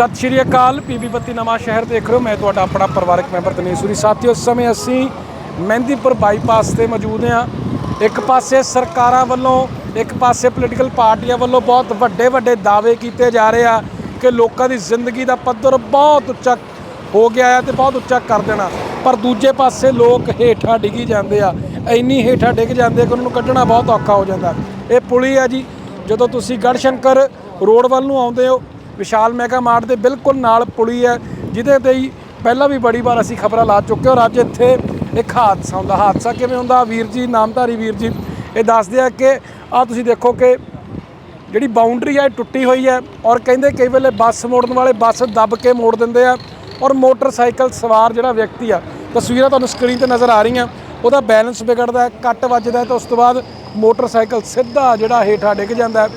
ਸਤਿ ਸ਼੍ਰੀ ਅਕਾਲ। ਪੀਬੀ ਬੱਤੀ ਨਵਾਂ ਸ਼ਹਿਰ ਦੇਖ ਰਹੇ ਹੋ। ਮੈਂ ਤੁਹਾਡਾ ਆਪਣਾ ਪਰਿਵਾਰਕ ਮੈਂਬਰ ਤਨੇਸ਼ੂਰੀ ਸਾਥੀਓ, ਇਸ ਸਮੇਂ ਅਸੀਂ ਮਹਿੰਦੀਪੁਰ ਬਾਈਪਾਸ ਤੇ ਮੌਜੂਦ ਹਾਂ। ਇੱਕ ਪਾਸੇ ਸਰਕਾਰਾਂ ਵੱਲੋਂ, ਇੱਕ ਪਾਸੇ ਪੋਲੀਟੀਕਲ ਪਾਰਟੀਆਂ ਵੱਲੋਂ ਬਹੁਤ ਵੱਡੇ ਵੱਡੇ ਦਾਅਵੇ ਕੀਤੇ ਜਾ ਰਹੇ ਆ ਕਿ ਲੋਕਾਂ ਦੀ ਜ਼ਿੰਦਗੀ ਦਾ ਪੱਧਰ ਬਹੁਤ ਉੱਚਾ ਹੋ ਗਿਆ ਹੈ ਤੇ ਬਹੁਤ ਉੱਚਾ ਕਰ ਦੇਣਾ। ਪਰ ਦੂਜੇ ਪਾਸੇ ਲੋਕ ਹੇਠਾਂ ਡਿੱਗੀ ਜਾਂਦੇ ਆ। ਇੰਨੀ ਹੇਠਾਂ ਡਿੱਗ ਜਾਂਦੇ ਕਿ ਉਹਨਾਂ ਨੂੰ ਕੱਢਣਾ ਬਹੁਤ ਔਖਾ ਹੋ ਜਾਂਦਾ। ਇਹ ਪੁਲੀ ਆ ਜੀ। ਜਦੋਂ ਤੁਸੀਂ ਗੜਸ਼ੰਕਰ ਰੋਡ ਵੱਲ ਨੂੰ ਆਉਂਦੇ ਹੋ ਵਿਸ਼ਾਲ ਮੈਗਾ ਮਾਰਟ ਦੇ ਬਿਲਕੁਲ ਨਾਲ ਪੁਲੀ ਹੈ, ਜਿਹਦੇ ਤੇ ਹੀ ਪਹਿਲਾਂ ਵੀ ਬੜੀ ਵਾਰ ਅਸੀਂ ਖਬਰਾਂ ਲਾ ਚੁੱਕੇ ਔਰ ਅੱਜ ਇੱਥੇ ਇੱਕ ਹਾਦਸਾ ਹੁੰਦਾ, ਹਾਦਸਾ ਕਿਵੇਂ ਹੁੰਦਾ? ਵੀਰ ਜੀ, ਨਾਮਧਾਰੀ ਵੀਰ ਜੀ, ਇਹ ਦੱਸਦੇ ਆ ਕਿ ਆ ਤੁਸੀਂ ਦੇਖੋ ਕਿ ਜਿਹੜੀ ਬਾਉਂਡਰੀ ਹੈ ਇਹ ਟੁੱਟੀ ਹੋਈ ਹੈ ਔਰ ਕਹਿੰਦੇ ਕਈ ਵੇਲੇ ਬੱਸ ਮੋੜਨ ਵਾਲੇ ਬੱਸ ਦੱਬ ਕੇ ਮੋੜ ਦਿੰਦੇ ਆ ਔਰ ਮੋਟਰਸਾਈਕਲ ਸਵਾਰ ਜਿਹੜਾ ਵਿਅਕਤੀ ਆ, ਤਸਵੀਰਾਂ ਤੁਹਾਨੂੰ ਸਕਰੀਨ ਤੇ ਨਜ਼ਰ ਆ ਰਹੀਆਂ, ਉਹਦਾ ਬੈਲੈਂਸ ਵਿਗੜਦਾ ਹੈ, ਕੱਟ ਵੱਜਦਾ ਹੈ ਤੇ ਉਸ ਤੋਂ ਬਾਅਦ ਮੋਟਰਸਾਈਕਲ ਸਿੱਧਾ ਜਿਹੜਾ ਹੇਠਾਂ ਡਿੱਗ ਜਾਂਦਾ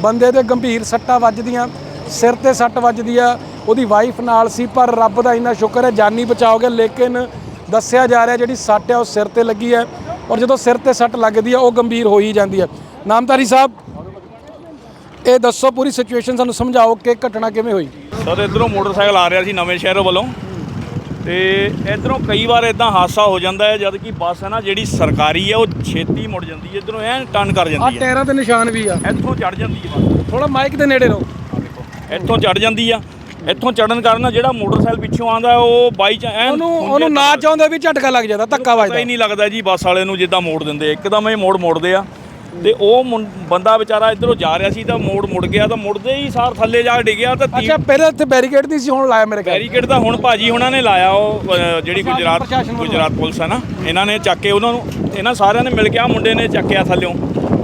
ਬੰਦੇ ਦੇ ਗੰਭੀਰ ਸੱਟਾਂ ਵੱਜਦੀਆਂ ਸਿਰ ਤੇ ਸੱਟ ਵੱਜਦੀ ਆ ਉਹਦੀ ਵਾਈਫ ਨਾਲ ਸੀ ਪਰ ਰੱਬ ਦਾ ਇੰਨਾ ਸ਼ੁਕਰ ਹੈ ਜਾਨੀ ਬਚਾ ਹੋ ਗਿਆ ਲੇਕਿਨ ਦੱਸਿਆ ਜਾ ਰਿਹਾ ਜਿਹੜੀ ਸੱਟ ਹੈ ਉਹ ਸਿਰ ਤੇ ਲੱਗੀ ਹੈ ਔਰ ਜਦੋਂ ਸਿਰ ਤੇ ਸੱਟ ਲੱਗਦੀ ਹੈ ਉਹ ਗੰਭੀਰ ਹੋ ਹੀ ਜਾਂਦੀ ਹੈ। ਨਾਮਧਾਰੀ ਸਾਹਿਬ ਇਹ ਦੱਸੋ ਪੂਰੀ ਸਿਚੁਏਸ਼ਨ ਸਾਨੂੰ ਸਮਝਾਓ ਕਿ ਘਟਨਾ ਕਿਵੇਂ ਹੋਈ। ਸਰ ਇਧਰੋਂ ਮੋਟਰਸਾਈਕਲ ਆ ਰਿਹਾ ਸੀ ਨਵੇਂ ਸ਼ਹਿਰ ਵੱਲੋਂ ਤੇ ਇਧਰੋਂ ਕਈ ਵਾਰ ਇਦਾਂ ਹਾਦਸਾ ਹੋ ਜਾਂਦਾ ਹੈ ਜਦ ਕਿ ਬੱਸ ਹੈ ਨਾ ਜਿਹੜੀ ਸਰਕਾਰੀ ਹੈ ਉਹ ਛੇਤੀ ਮੁੜ ਜਾਂਦੀ ਹੈ ਇਧਰੋਂ ਐਨ ਟਰਨ ਕਰ ਆ ਜਾਂਦੀ ਹੈ। ਟਾਇਰਾਂ ਤੇ ਨਿਸ਼ਾਨ ਵੀ ਆ। ਇੱਥੋਂ ਚੜ ਜਾਂਦੀ ਹੈ ਬੱਸ। ਥੋੜਾ ਮਾਈਕ ਦੇ ਨੇੜੇ ਰਹੋ। ਇੱਥੋਂ ਚੜ ਜਾਂਦੀ ਆ। ਇੱਥੋਂ ਚੜਨ ਕਾਰਨ ਜਿਹੜਾ ਮੋਟਰਸਾਈਕਲ ਪਿੱਛੋਂ ਆਂਦਾ ਉਹ ਬਾਈ ਚ ਐਨ ਉਹਨੂੰ ਉਹਨੂੰ ਨਾ ਚਾਹੁੰਦੇ ਵੀ ਝਟਕਾ ਲੱਗ ਜਾਂਦਾ ਧੱਕਾ ਵੱਜਦਾ। ਹੀ ਨਹੀਂ ਲੱਗਦਾ ਜੀ ਬੱਸ ਵਾਲੇ ਨੂੰ ਜਿੱਦਾਂ ਮੋੜ ਦਿੰਦੇ ਇੱਕਦਮ ਇਹ ਮੋੜ ਮੋੜਦੇ ਆ। ਤੇ ਉਹ ਬੰਦਾ ਵਿਚਾਰਾ ਇਧਰੋਂ ਜਾ ਰਿਹਾ ਸੀ ਤਾਂ ਮੋੜ ਮੁੜ ਗਿਆ ਤਾਂ ਮੁੜਦੇ ਹੀ ਸਾਰ ਥੱਲੇ ਜਾ ਕੇ ਡਿੱਗਿਆ ਤਾਂ ਅੱਛਾ ਪਹਿਲਾਂ ਇੱਥੇ ਬੈਰੀਕੇਡ ਨਹੀਂ ਸੀ ਹੁਣ ਲਾਇਆ ਮੇਰੇ ਖਿਆਲ। ਬੈਰੀਕੇਡ ਤਾਂ ਹੁਣ ਭਾਜੀ ਉਹਨਾਂ ਨੇ ਲਾਇਆ ਉਹ ਜਿਹੜੀ ਗੁਜਰਾਤ। ਗੁਜਰਾਤ ਪੁਲਿਸ ਹੈ ਨਾ। ਇਹਨਾਂ ਨੇ ਚੱਕ ਕੇ ਉਹਨਾਂ ਨੂੰ ਇਹਨਾਂ ਸਾਰਿਆਂ ਨੇ ਮਿਲ ਕੇ ਆ ਮੁੰਡੇ ਨੇ ਚੱਕਿਆ ਥੱਲਿਓਂ।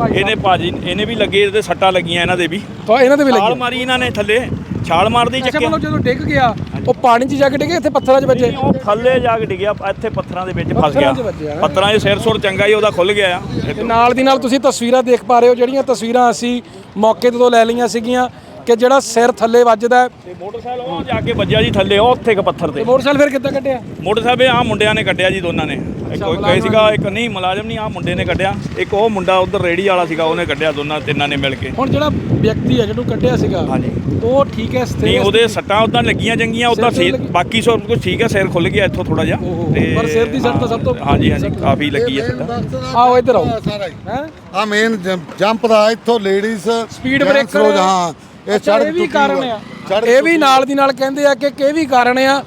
ਇਹਨੇ ਭਾਜੀ ਇਹਨੇ ਵੀ ਲੱਗੇ ਇਹਦੇ ਸੱਟਾਂ ਲੱਗੀਆਂ ਇਹਨਾਂ ਦੇ ਵੀ। ਤਾਂ ਇਹਨਾਂ ਦੇ ਵੀ ਛਾਲ ਲੱਗੀ ਮਾਰੀ ਇਹਨਾਂ ਨੇ ਥੱਲੇ ਛਾਲ ਮਾਰਦੀ ਅੱਛਾ ਮਤਲਬ ਜਦੋਂ ਡਿੱਗ ਗਿਆ ਉਹ ਪਾਣੀ 'ਚ ਜਾ ਕੇ ਡਿੱਗੇ ਇੱਥੇ ਪੱਥਰਾਂ 'ਚ ਵੱਜੇ? ਉਹ ਥੱਲੇ ਜਾ ਕੇ ਡਿੱਗਿਆ ਇੱਥੇ ਪੱਥਰਾਂ ਦੇ ਵਿੱਚ ਫਸ ਪੱਥਰਾਂ ਗਿਆ। 'ਚ ਵੱਜਿਆ, ਹੈਂ। ਪੱਥਰਾਂ 'ਚ ਸਿਰ ਸੁਰ ਚੰਗਾ ਹੀ ਉਹਦਾ ਖੁੱਲ ਗਿਆ ਆ। ਤੇ ਨਾਲ ਦੀ ਨਾਲ ਤੁਸੀਂ ਤਸਵੀਰਾਂ ਦੇਖ ਪਾ ਰਹੇ ਹੋ ਜਿਹੜੀਆਂ ਤਸਵੀਰਾਂ ਅਸੀਂ ਮੌਕੇ ਤੋਂ ਲੈ ਲਈਆਂ ਸੀਗੀਆਂ। ਕਿ ਜਿਹੜਾ ਸਿਰ ਥੱਲੇ ਵੱਜਦਾ ਹੈ, ਤੇ ਮੋਟਰਸਾਈਕਲ ਉਹ ਜਾ ਕੇ ਵੱਜਿਆ ਜੀ ਥੱਲੇ ਉਹ ਉੱਥੇ ਇੱਕ ਪੱਥਰ ਤੇ। ਤੇ ਮੋਟਰਸਾਈਕਲ ਫਿਰ ਕਿੱਦਾਂ ਕੱਢਿਆ? ਮੋਟਰਸਾਈਕਲ ਆ ਮੁੰਡਿਆਂ ਨੇ ਕੱਢਿਆ ਜੀ ਦੋਨਾਂ ਨੇ। ਇੱਕ ਕੋਈ ਕਹੇ ਸੀਗਾ ਇੱਕ ਨਹੀਂ ਮੁਲਾਜ਼ਮ ਨਹੀਂ ਆ ਮੁੰਡੇ ਨੇ ਕੱਢਿਆ। ਇੱਕ ਉਹ ਮੁੰਡਾ ਉਧਰ ਰੇੜੀ ਵਾਲਾ ਸੀਗਾ ਉਹਨੇ ਕੱਢਿਆ ਦੋਨਾਂ ਤਿੰਨਾਂ ਨੇ ਮਿਲ ਕੇ। ਹੁਣ ਜਿਹੜਾ ਵਿਅਕਤੀ ਹੈ ਜਿਹਨੂੰ ਕੱਢਿਆ ਸੀਗਾ ਹਾਂਜੀ। ਉਹ ਠੀਕ ਹੈ ਨਹੀਂ ਸਥਿਰ ਉਹਦੇ ਸੱਟਾਂ ਉਦਾਂ ਲੱਗੀਆਂ ਚੰਗੀਆਂ ਉਦਾਂ ਸਿਰ ਸੀ ਤੇ ਲੱਗੀ? ਬਾਕੀ ਸਭ ਕੁਝ ਠੀਕ ਹੈ ਸਿਰ ਖੁੱਲ ਗਿਆ ਇੱਥੋਂ ਥੋੜਾ ਜਿਹਾ। ਓਹੋ, ਪਰ ਸਿਰ ਦੀ ਸੱਟ ਤਾਂ ਸਭ ਤੋਂ- ਹਾਂਜੀ ਹਾਂਜੀ ਕਾਫੀ ਲੱਗੀ ਹੈ ਸੱਟ। ਆਓ ਇੱਧਰ ਆਓ। ਸਾਰਾ ਹੀ। ਹੈ? ਆ ਮੇਨ ਜੰਪ ਦਾ ਇੱਥੋਂ ਲੇਡੀਜ਼ ਸਪੀਡ ਬ੍ਰੇਕਰ ਹਾਂ ਇਹ ਇਹ ਵੀ ਕਾਰਨ ਆ। ਇਹ ਵੀ ਨਾਲ ਦੀ ਨਾਲ ਕਹਿੰਦੇ ਆ ਕਿ ਇਹ ਵੀ ਕਾਰਨ ਆ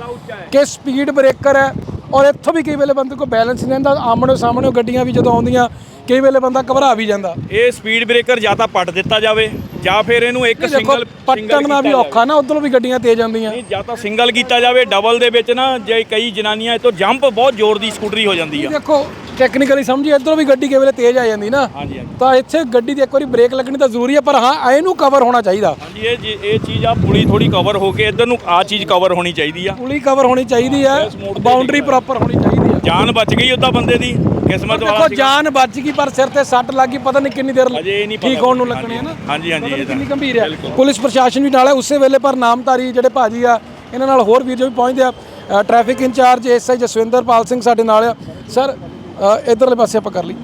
ਕਿ ਸਪੀਡ ਬ੍ਰੇਕਰ ਹੈ ਔਰ ਇੱਥੋਂ ਵੀ ਕਈ ਵੇਲੇ ਬੰਦੇ ਕੋਲ ਬੈਲੈਂਸ ਨਹੀਂ ਰਹਿੰਦਾ ਆਮਣੇ ਸਾਹਮਣੇ ਗੱਡੀਆਂ ਵੀ ਜਦੋਂ ਆਉਂਦੀਆਂ ਕਈ ਵੇਲੇ ਬੰਦਾ ਘਬਰਾ ਵੀ ਜਾਂਦਾ। ਇਹ ਸਪੀਡ ਬ੍ਰੇਕਰ ਜਾਂ ਤਾਂ ਪੱਟ ਦਿੱਤਾ ਜਾਵੇ ਜਾਂ ਫਿਰ ਇਹਨੂੰ ਇੱਕ ਸਿੰਗਲ ਪੱਟਣ ਦਾ ਵੀ ਔਖਾ ਨਾ ਉਧਰੋਂ ਵੀ ਗੱਡੀਆਂ ਤੇਜ਼ ਆਉਂਦੀਆਂ। ਨਹੀਂ ਜਾਂ ਤਾਂ ਸਿੰਗਲ ਕੀਤਾ ਜਾਵੇ ਡਬਲ ਦੇ ਵਿੱਚ ਨਾ ਜੇ ਕਈ ਜਨਾਨੀਆਂ ਇਹ ਤੋਂ ਜੰਪ ਬਹੁਤ ਜ਼ੋਰ ਦੀ ਸਕੂਟਰੀ ਹੋ ਜਾਂਦੀ ਆ। ਦੇਖੋ ਟੈਕਨੀਕਲੀ ਸਮਝੀ ਇਧਰੋਂ ਵੀ ਗੱਡੀ ਕਈ ਵੇਲੇ ਤੇਜ਼ ਆ ਜਾਂਦੀ ਨਾ ਹਾਂਜੀ ਹਾਂਜੀ। ਤਾਂ ਇੱਥੇ ਗੱਡੀ ਦੀ ਇੱਕ ਵਾਰੀ ਬ੍ਰੇਕ ਲੱਗਣੀ ਤਾਂ ਜ਼ਰੂਰੀ ਹੈ ਪਰ ਹਾਂ ਇਹਨੂੰ ਕਵਰ ਹੋਣਾ ਚਾਹੀਦਾ। ਹਾਂਜੀ ਇਹ ਜੀ- ਇਹ ਚੀਜ਼ ਆ ਪੁਲੀ ਥੋੜੀ ਕਵਰ ਹੋ ਕੇ ਇਧਰ ਨੂੰ ਆ ਚੀਜ਼ ਕਵਰ ਹੋਣੀ ਚਾਹੀਦੀ ਆ। ਪੁਲੀ ਕਵਰ ਹੋਣੀ ਚਾਹੀਦੀ ਹੈ ਇਸ ਮੋੜ ਤੇ ਬਾਉਂਡਰੀ ਪ੍ਰੋਪਰ ਹੋਣੀ ਚਾਹੀਦੀ ਹੈ ਜਾਨ ਬਚ ਗਈ ਉਹਦਾ ਬੰਦੇ ਦੀ ਕਿਸਮਤ ਦੇਖੋ ਵਾਲਾ ਸੀਗਾ। ਜਾਨ ਬਚ ਗਈ ਪਰ ਸਿਰ ਤੇ ਸੱਟ ਲੱਗੀ ਪਤਾ ਨਹੀਂ ਕਿੰਨੀ ਦੇਰ ਅਜੇ ਇਹ ਨਹੀਂ ਪਤਾ ਠੀਕ ਹੋਣ ਨੂੰ ਲੱਗਣੀ ਹੈ ਨਾ। ਹਾਂਜੀ ਹਾਂਜੀ ਨਹੀਂ ਇਹ ਤਾਂ ਕਿੰਨੀ ਗੰਭੀਰ ਹੈ ਪੁਲਿਸ ਪ੍ਰਸ਼ਾਸਨ ਵੀ ਨਾਲ ਹੈ ਉਸੇ ਵੇਲੇ ਪਰ ਨਾਮਧਾਰੀ ਜਿਹੜੇ ਭਾਜੀ ਆ ਇਹਨਾਂ ਨਾਲ ਹੋਰ ਵੀਰ ਜੋ ਵੀ ਪਹੁੰਚਦੇ ਆ traffic incharge SI Jaswinderpal Singh ਸਾਡੇ ਨਾਲ ਆ। ਸਰ ਇੱਧਰਲੇ ਪਾਸੇ ਆਪਾਂ ਕਰ ਲਈ।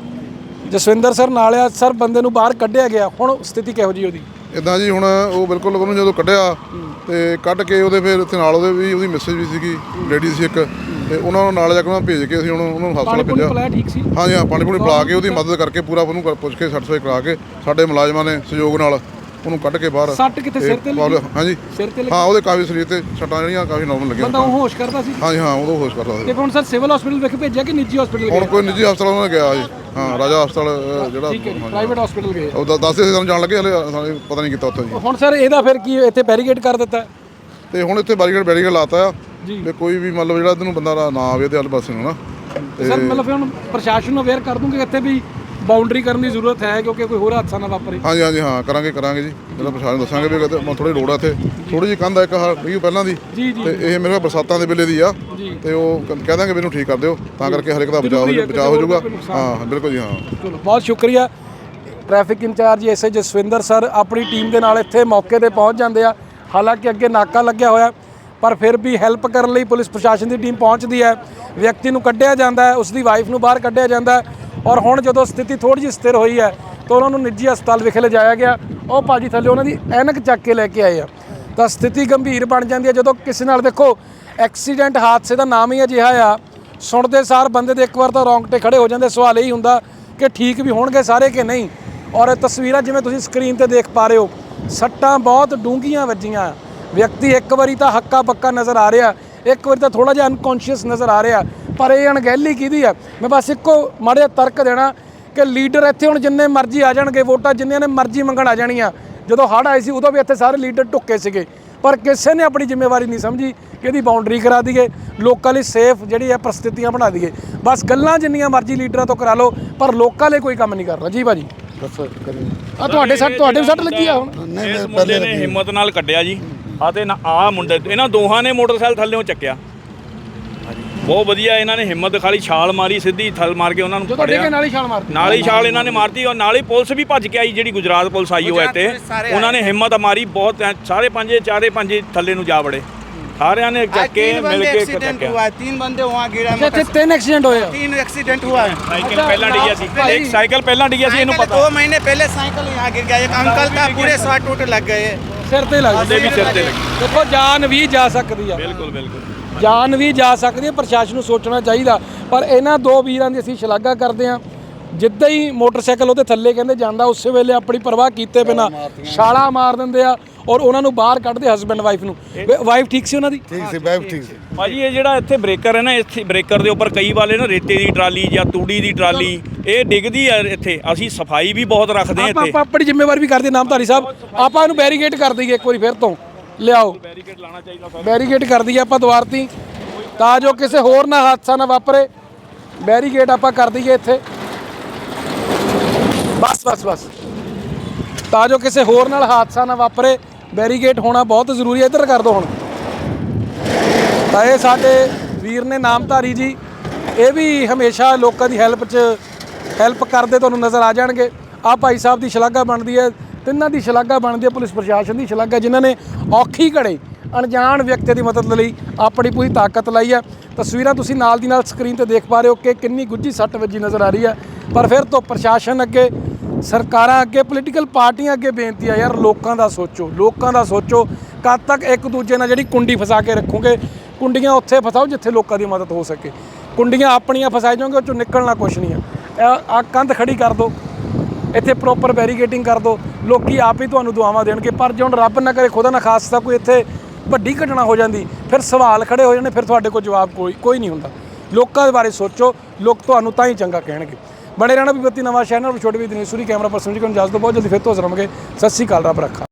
ਜਸਵਿੰਦਰ ਸਰ ਨਾਲ ਆ ਸਰ ਬੰਦੇ ਨੂੰ ਬਾਹਰ ਕੱਢਿਆ ਗਿਆ। ਹੁਣ ਸਥਿਤੀ ਕਿਹੋ ਜੀ ਉਹਦੀ? ਇਦਾਂ ਜੀ ਹੁਣ ਉਹ ਬਿਲਕੁਲ ਉਹਨੂੰ ਜਦੋਂ ਕੱਢਿਆ ਤੇ ਕੱਢ ਕੇ ਉਹਦੇ ਫਿਰ ਉੱਥੇ ਨਾਲ ਉਹਦੇ ਵੀ ਉਹਦੀ ਮੈਸੇਜ ਵੀ ਸੀਗੀ ਲੇਡੀ ਸੀ ਇੱਕ। ਤੇ ਉਹਨਾਂ ਨੂੰ ਨਾਲ ਜਾ ਕੇ ਉਹਨਾਂ ਭੇਜ ਕੇ ਅਸੀਂ ਹੁਣ ਉਹਨੂੰ ਹਸਪਤਾਲ ਪੂਣੀ ਭੇਜਿਆ। ਪਲਾਇਆ ਠੀਕ ਸੀ? ਹਾਂਜੀ ਹਾਂ ਪਾਣੀ ਪੂਣੀ ਪਿਲਾ ਕੇ ਉਹਦੀ ਮਦਦ ਕਰਕੇ ਪੂਰਾ ਉਹਨੂੰ ਪੁੱਛ ਕੇ ਸਰਟੀਫਾਈ ਕਰਾ ਕੇ ਸਾਡੇ ਮੁਲਾਜ਼ਮਾਂ ਨੇ ਸਹਿਯੋਗ ਨਾਲ ਉਹਨੂੰ ਕੱਢ ਕੇ ਬਾਹਰ। ਸੱਟ ਕਿੱਥੇ ਸਿਰ ਤੇ ਲੱਗੀ? ਹਾਂਜੀ। ਸਿਰ ਤੇ ਲੱਗੀ? ਹਾਂ ਉਹਦੇ ਕਾਫੀ ਸਰੀਰ ਤੇ ਸੱਟਾਂ ਜਿਹੜੀਆਂ ਕਾਫੀ ਨਾਰਮਲ ਲੱਗੀਆਂ। ਬੰਦਾ ਉਹ ਹੋਸ਼ ਕਰਦਾ ਸੀ? ਹਾਂਜੀ ਹਾਂ ਉਦੋਂ ਹੋਸ਼ ਕਰਦਾ ਸੀ। ਤੇ ਹੁਣ ਸਰ ਸਿਵਲ ਹਸਪੀਟਲ ਵਿਖ ਭੇਜਿਆ ਕਿ ਨਿੱਜੀ ਹਸਪੀਟਲ ਹੁਣ ਕੋਈ ਨਿੱਜੀ ਹਸਪਤਾਲ ਉਹਨਾਂ ਨੇ ਗਿਆ ਜੀ। ਹਾਂ ਰਾਜਾ ਹਸਪਤਾਲ ਜਿਹੜਾ ਠੀਕ ਹੈ ਜੀ ਪ੍ਰਾਈਵੇਟ ਹਸਪੀਟਲ ਗਏ। ਉਹ ਦੱਸਦੇ ਸੀ ਸਾਨੂੰ ਜਾਣ ਲੱਗੇ ਹਲੇ ਸਾਨੂੰ ਪਤਾ ਨਹੀਂ ਕੀਤਾ ਉੱਥੇ ਜੀ। ਹੁਣ ਸਰ ਇਹਦਾ ਫਿਰ ਕੀ ਇੱਥੇ ਬੈਰੀਕੇਡ ਕਰ ਦਿੱਤਾ? ਤੇ ਹੁਣ ਇੱਥੇ ਬੈਰੀਕੇਡ ਬੈਰੀਕੇਡ ਲਾਤਾ ਆ। ਜੀ। ਤੇ ਕੋਈ ਵੀ ਮਤਲਬ ਜਿਹੜਾ ਇਹਨੂੰ ਬੰਦਾ ਨਾ- ਆਵੇ ਤੇ ਵਾਲੇ ਪਾਸੇ ਨੂੰ ਨਾ। ਸਰ ਮਤਲਬ ਫਿਰ ਹੁਣ ਪ੍ਰਸ਼ਾਸਨ ਨੂੰ ਅਵੇਅਰ ਕਰ ਦੂੰਗੇ ਇੱਥੇ ਵੀ ਬਾਉਂਡਰੀ ਕਰਨ ਦੀ ਜ਼ਰੂਰਤ ਹੈ ਕਿਉਂਕਿ ਕੋਈ ਹੋਰ ਹਾਦਸਾ ਨਾ ਵਾਪਰੇ। ਹਾਂਜੀ ਹਾਂਜੀ ਹਾਂ ਕਰਾਂਗੇ ਕਰਾਂਗੇ ਜੀ। ਜਿਹੜਾ ਪ੍ਰਸ਼ਾਸਨ ਨੂੰ ਦੱਸਾਂਗੇ ਵੀ ਕਿਤੇ ਥੋੜੀ ਲੋੜ ਆ ਇੱਥੇ। ਥੋੜੀ ਜਿਹੀ ਕੰਧ ਆ ਇੱਕ ਆਹ ਡਿੱਗੀ ਪਹਿਲਾਂ ਦੀ। ਜੀ ਜੀ ਤੇ ਇਹ ਮੇਰੇ ਕੋਲ ਬਰਸਾਤਾਂ ਦੇ ਵੇਲੇ ਦੀ ਆ। ਜੀ। ਤੇ ਉਹ ਕ- ਕਹਿ ਦਾਂਗੇ ਮੈਨੂੰ ਠੀਕ ਕਰ ਦਿਓ। ਤਾਂ ਕਰਕੇ ਹਰ ਇੱਕ ਦਾ ਬਚਾਅ ਹੋ ਜ਼ਰੂਰੀ ਜਾਊ ਬਚਾਅ ਹੋ ਹੋਰ ਜਾਊਗਾ। ਕੋਈ ਹਾਂ ਬਿਲਕੁਲ ਜੀ ਹਾਂ। ਚਲੋ ਬਹੁਤ ਸ਼ੁਕਰੀਆ। Traffic incharge SA Jaswinder sir ਆਪਣੀ ਟੀਮ ਦੇ ਨਾਲ ਇੱਥੇ ਮੌਕੇ ਤੇ ਪਹੁੰਚ ਜਾਂਦੇ ਆ। ਹਾਲਾਂਕਿ ਅੱਗੇ ਨਾਕਾ ਲੱਗਿਆ ਹੋਇਆ ਪਰ ਫਿਰ ਵੀ ਹੈਲਪ ਕਰਨ ਲਈ ਪੁਲਿਸ ਪ੍ਰਸ਼ਾਸਨ ਦੀ ਟੀਮ ਪਹੁੰਚਦੀ ਹੈ। ਵਿਅਕਤੀ ਨੂੰ ਕੱਢਿਆ ਜਾਂਦਾ ਹੈ ਉਸ ਦੀ ਵਾਈਫ ਨੂੰ ਬਾਹਰ ਕੱਢਿਆ ਜਾਂਦਾ ਹੈ। ਔਰ ਹੁਣ ਜਦੋਂ ਸਥਿਤੀ ਥੋੜੀ ਜਿਹੀ ਸਥਿਰ ਹੋਈ ਹੈ, ਤਾਂ ਉਹਨਾਂ ਨੂੰ ਨਿੱਜੀ ਹਸਪਤਾਲ ਵਿਖੇ ਲਿਜਾਇਆ ਗਿਆ। ਉਹ ਭਾਜੀ ਥੱਲੇ ਉਹਨਾਂ ਦੀ ਐਨਕ ਚੱਕ ਕੇ ਲੈ ਕੇ ਆਏ ਆ। ਤਾਂ ਸਥਿਤੀ ਗੰਭੀਰ ਬਣ ਜਾਂਦੀ ਹੈ। ਜਦੋਂ ਕਿਸੇ ਨਾਲ ਦੇਖੋ, ਐਕਸੀਡੈਂਟ ਹਾਦਸੇ ਦਾ ਨਾਮ ਹੀ ਅਜਿਹਾ ਆ, ਸੁਣਦੇ ਸਾਰ ਬੰਦੇ ਦੇ ਇੱਕ ਵਾਰ ਤਾਂ ਰੌਂਗਟੇ ਖੜੇ ਹੋ ਜਾਂਦੇ, ਸਵਾਲ ਇਹੀ ਹੁੰਦਾ ਕਿ ਠੀਕ ਵੀ ਹੋਣਗੇ ਸਾਰੇ ਕਿ ਨਹੀਂ? ਔਰ ਇਹ ਤਸਵੀਰਾਂ ਜਿਵੇਂ ਤੁਸੀਂ ਸਕਰੀਨ ਤੇ ਦੇਖ ਪਾ ਰਹੇ ਹੋ, ਸੱਟਾਂ ਬਹੁਤ ਡੂੰਘੀਆਂ ਵੱਜੀਆਂ। ਵਿਅਕਤੀ ਇੱਕ ਵਾਰੀ ਤਾਂ ਹੱਕਾ ਬੱਕਾ ਨਜ਼ਰ ਆ ਰਿਹਾ। ਇੱਕ ਵਾਰੀ ਤਾਂ ਥੋੜਾ ਜਿਹਾ ਅਨਕੌਂਸ਼ੀਅਸ ਨਜ਼ਰ ਆ ਰਿਹਾ। ਪਰ ਇਹ ਅਣਗਹਿਲੀ ਕਿਹਦੀ ਆ? ਮੈਂ ਬਸ ਇੱਕੋ ਮਾੜੇ ਤਰਕ ਦੇਣਾ ਕਿ ਲੀਡਰ ਇੱਥੇ ਹੁਣ ਜਿੰਨੇ ਮਰਜ਼ੀ ਆ ਜਾਣਗੇ ਵੋਟਾਂ ਜਿੰਨੀਆਂ ਨੇ ਮਰਜ਼ੀ ਮੰਗਣ ਆ ਜਾਣੀਆਂ। ਜਦੋਂ ਹੜ੍ਹ ਆਏ ਸੀ ਉਦੋਂ ਵੀ ਇੱਥੇ ਸਾਰੇ ਲੀਡਰ ਟੁੱਕੇ ਸੀਗੇ। ਪਰ ਕਿਸੇ ਨੇ ਆਪਣੀ ਜ਼ਿੰਮੇਵਾਰੀ ਨਹੀਂ ਸਮਝੀ ਕਿ ਇਹਦੀ ਬਾਉਂਡਰੀ ਕਰਾ ਦਈਏ ਲੋਕਾਂ ਲਈ ਸੇਫ ਜਿਹੜੀ ਹੈ ਪ੍ਰਸਥਿਤੀਆਂ ਬਣਾ ਦਈਏ। ਬਸ ਗੱਲਾਂ ਜਿੰਨੀਆਂ ਮਰਜ਼ੀ ਲੀਡਰਾਂ ਤੋਂ ਕਰਾ ਲਓ ਪਰ ਲੋਕਾਂ ਲਈ ਕੋਈ ਕੰਮ ਨਹੀਂ ਕਰਨਾ। ਜੀ ਭਾਜੀ। ਦੱਸੋ ਕਰੀ ਆ ਤੁਹਾਡੇ ਸੱਟ ਤੁਹਾਡੇ ਵੀ ਸੱਟ ਲੱਗੀ ਆ ਹੁਣ? ਨਹੀਂ, ਇਸ ਨਹੀਂ, ਮੁੰਡੇ ਪਹਿਲੇ ਨੇ। ਹਿੰਮਤ ਨਾਲ ਕੱਢਿਆ ਜੀ। ਆ ਤੇ ਨਾ ਆ ਮੁੰਡੇ ਇਹਨਾਂ ਦੋਹਾਂ ਨੇ ਮੋਟਰਸਾਈਕਲ ਥੱਲੇੋਂ ਚੱਕਿਆ। ਬਹੁਤ ਵਧੀਆ ਇਹਨਾਂ ਨੇ ਹਿੰਮਤ ਖਾਲੀ ਛਾਲ ਮਾਰੀ ਸਿੱਧੀ ਥੱਲ ਮਾਰ ਕੇ ਉਹਨਾਂ ਨੂੰ ਜਦੋਂ ਨਾਲ ਹੀ ਛਾਲ ਇਹਨਾਂ ਨੇ ਮਾਰਤੀ ਔਰ ਨਾਲ ਹੀ ਪੁਲਿਸ ਵੀ ਭੱਜ ਕੇ ਆਈ ਜਿਹੜੀ ਗੁਜਰਾਤ ਪੁਲਿਸ ਆਈ ਹੋਇਆ ਇੱਥੇ। ਉਹਨਾਂ ਨੇ ਹਿੰਮਤ ਮਾਰੀ ਬਹੁਤ ਸਾਰੇ ਪੰਜੇ ਚਾਰੇ ਪੰਜੇ ਥੱਲੇ ਨੂੰ ਜਾ ਵੜੇ। ਸਾਰਿਆਂ ਨੇ ਚੱਕ ਕੇ ਮਿਲ ਕੇ ਐਕਸੀਡੈਂਟ ਤਿੰਨ ਬੰਦੇ ਵਹਾਂ ਗਿਰਾ ਮੈਂ ਤੇ ਤਿੰਨ ਐਕਸੀਡੈਂਟ ਹੋਏ ਤਿੰਨ ਐਕਸੀਡੈਂਟ ਹੁਆ ਸਾਈਕਲ ਪਹਿਲਾਂ ਡਿੱਗਿਆ ਸੀ। ਇਹਨੂੰ ਪਤਾ। 2 ਮਹੀਨੇ ਪਹਿਲੇ ਸਾਈਕਲ ਯਹਾਂ ਸਿਰ ਤੇ ਲੱਗ ਉਹਦੇ ਵੀ ਸਿਰ ਤੇ ਲੱਗੀ। ਦੇਖੋ ਜਾਨ ਵੀ ਜਾ ਸਕਦੀ ਆ। ਬਿਲਕੁਲ ਬਿਲਕੁਲ। ਜਾਨ ਵੀ ਜਾ ਸਕਦੀ ਹੈ ਪ੍ਰਸ਼ਾਸਨ ਨੂੰ ਸੋਚਣਾ ਚਾਹੀਦਾ। ਪਰ ਇਹਨਾਂ ਦੋ ਵੀਰਾਂ ਦੀ ਅਸੀਂ ਸ਼ਲਾਘਾ ਕਰਦੇ ਹਾਂ। ਜਿੱਦਾਂ ਹੀ ਮੋਟਰਸਾਈਕਲ ਉਹਦੇ ਥੱਲੇ ਕਹਿੰਦੇ ਜਾਂਦਾ ਉਸੇ ਵੇਲੇ ਆਪਣੀ ਪਰਵਾਹ ਕੀਤੇ ਬਿਨਾ ਛਾਲਾ ਮਾਰ ਦਿੰਦੇ ਆ ਔਰ ਉਹਨਾਂ ਨੂੰ ਬਾਹਰ ਕੱਢਦੇ ਹਸਬੰਡ ਵਾਈਫ ਨੂੰ। ਵਾਈਫ ਠੀਕ ਸੀ ਉਹਨਾਂ ਦੀ? ਠੀਕ ਸੀ ਬੈਬ ਠੀਕ ਸੀ। ਭਾਜੀ ਇਹ ਜਿਹੜਾ ਇੱਥੇ ਬ੍ਰੇਕਰ ਹੈ ਨਾ ਇੱਥੇ ਬ੍ਰੇਕਰ ਦੇ ਉੱਪਰ ਕਈ ਵਾਲੇ ਨਾ ਰੇਤੇ ਦੀ ਟਰਾਲੀ ਜਾਂ ਤੂੜੀ ਦੀ ਟਰਾਲੀ ਇਹ ਡਿੱਗਦੀ ਹੈ ਇੱਥੇ। ਅਸੀਂ ਸਫ਼ਾਈ ਵੀ ਬਹੁਤ ਰੱਖਦੇ ਆਪਾਂ ਇੱਥੇ। ਆਪਾਂ ਆਪਣੀ ਜ਼ਿੰਮੇਵਾਰੀ ਵੀ ਕਰਦੇ ਨਾਮਧਾਰੀ ਸਾਹਿਬ। ਆਪਾਂ ਇਹਨੂੰ ਬੈਰੀਗੇਟ ਕਰ ਦਈਏ ਇੱਕ ਵਾਰੀ ਫਿਰ ਤੋਂ। ਲਿਆਓ। ਬੈਰੀਕੇਡ ਲਾਣਾ ਚਾਹੀਦਾ ਸਰ ਬੈਰੀਗੇਟ ਕਰ ਦਈਏ ਆਪਾਂ ਦੁਆਰਤੀ ਤਾਂ। ਜੋ ਕਿਸੇ ਹੋਰ ਨਾਲ ਹਾਦਸਾ ਨਾ ਵਾਪਰੇ। ਬੈਰੀਗੇਟ ਆਪਾਂ ਕਰ ਦਈਏ ਇੱਥੇ। ਬਸ ਬਸ ਬਸ। ਤਾਂ ਜੋ ਕਿਸੇ ਹੋਰ ਨਾਲ ਹਾਦਸਾ ਨਾ ਵਾਪਰੇ। ਬੈਰੀਗੇਟ ਹੋਣਾ ਬਹੁਤ ਜ਼ਰੂਰੀ ਹੈ। ਇੱਧਰ ਕਰ ਦਿਓ ਹੁਣ। ਤਾਂ ਇਹ ਸਾਡੇ ਵੀਰ ਨੇ ਨਾਮਧਾਰੀ ਜੀ। ਇਹ ਵੀ ਹਮੇਸ਼ਾ ਲੋਕਾਂ ਦੀ ਹੈਲਪ 'ਚ ਹੈਲਪ ਕਰਦੇ ਤੁਹਾਨੂੰ ਨਜ਼ਰ ਆ ਜਾਣਗੇ। ਆ ਭਾਈ ਸਾਹਿਬ ਦੀ ਸ਼ਲਾਘਾ ਬਣਦੀ ਹੈ, ਤਿੰਨਾਂ ਦੀ ਸ਼ਲਾਘਾ ਬਣਦੀ ਹੈ, ਪੁਲਿਸ ਪ੍ਰਸ਼ਾਸਨ ਦੀ ਸ਼ਲਾਘਾ, ਜਿਨ੍ਹਾਂ ਨੇ ਔਖੀ ਘੜੇ ਅਣਜਾਣ ਵਿਅਕਤੀ ਦੀ ਮਦਦ ਲਈ ਆਪਣੀ ਪੂਰੀ ਤਾਕਤ ਲਾਈ ਹੈ। ਤਸਵੀਰਾਂ ਤੁਸੀਂ ਨਾਲ ਦੀ ਨਾਲ ਸਕਰੀਨ ਤੇ ਦੇਖ ਪਾ ਰਹੇ ਹੋ ਕਿ ਕਿੰਨੀ ਗੁੱਝੀ ਸੱਟ ਵੱਜੀ ਨਜ਼ਰ ਆ ਰਹੀ ਹੈ। ਪਰ ਫਿਰ ਤੋਂ ਪ੍ਰਸ਼ਾਸਨ ਅੱਗੇ, ਸਰਕਾਰਾਂ ਅੱਗੇ ਪੋਲੀਟੀਕਲ ਪਾਰਟੀਆਂ ਅੱਗੇ ਬੇਨਤੀ ਆ ਯਾਰ ਲੋਕਾਂ ਦਾ ਸੋਚੋ, ਲੋਕਾਂ ਦਾ ਸੋਚੋ। ਕਦ ਤੱਕ ਇੱਕ ਦੂਜੇ ਨਾਲ ਜਿਹੜੀ ਕੁੰਡੀ ਫਸਾ ਕੇ ਰੱਖੋਗੇ, ਕੁੰਡੀਆਂ ਉੱਥੇ ਫਸਾਓ ਜਿੱਥੇ ਲੋਕਾਂ ਦੀ ਮਦਦ ਹੋ ਸਕੇ। ਕੁੰਡੀਆਂ ਆਪਣੀਆਂ ਫਸਾਈ ਜਾਓਗੇ, ਉਹ ਚੋਂ ਨਿਕਲਣਾ ਕੁਛ ਨਹੀਂ ਆ ਆ ਕੰਧ ਖੜੀ ਕਰ ਦਿਓ ਇੱਥੇ ਪ੍ਰੋਪਰ ਬੈਰੀਕੇਟਿੰਗ ਕਰ ਦਿਓ ਲੋਕੀ ਆਪ ਹੀ ਤੁਹਾਨੂੰ ਦੁਆਵਾਂ ਦੇਣਗੇ। ਪਰ ਜੇ ਹੁਣ ਰੱਬ ਨਾ ਕਰੇ, ਖੁਦਾ ਨਾ ਖਾਸਤਾ ਕੋਈ ਇੱਥੇ ਵੱਡੀ ਘਟਨਾ ਹੋ ਜਾਂਦੀ, ਫਿਰ ਸਵਾਲ ਖੜੇ ਹੋ ਜਾਣੇ, ਫਿਰ ਤੁਹਾਡੇ ਕੋਲ ਜਵਾਬ ਕੋਈ ਕੋਈ ਨਹੀਂ ਹੁੰਦਾ। ਲੋਕਾਂ ਦੇ ਬਾਰੇ ਸੋਚੋ, ਲੋਕ ਤੁਹਾਨੂੰ ਤਾਂ ਹੀ ਚੰਗਾ ਕਹਿਣਗੇ। ਬਣੇ ਰਹਿਣਾ ਵੀ ਬੱਤੀ ਨਵਾਂ ਸ਼ਹਿਰ ਨਾਲ ਛੋਟੇ ਵੀ ਦਿਨੇਸ਼ੂਰੀ ਕੈਮਰਾ ਪਰਸਨ ਜੀ ਕੋਲ ਇਜਾਜ਼ਤ ਦਿਓ। ਬਹੁਤ ਜਲਦੀ ਫਿਰ ਤੋਂ ਹਾਜ਼ਰ ਹੋਵਾਂਗੇ। ਸਤਿ ਸ਼੍ਰੀ ਅਕਾਲ, ਰੱਬ ਰੱਖਾ।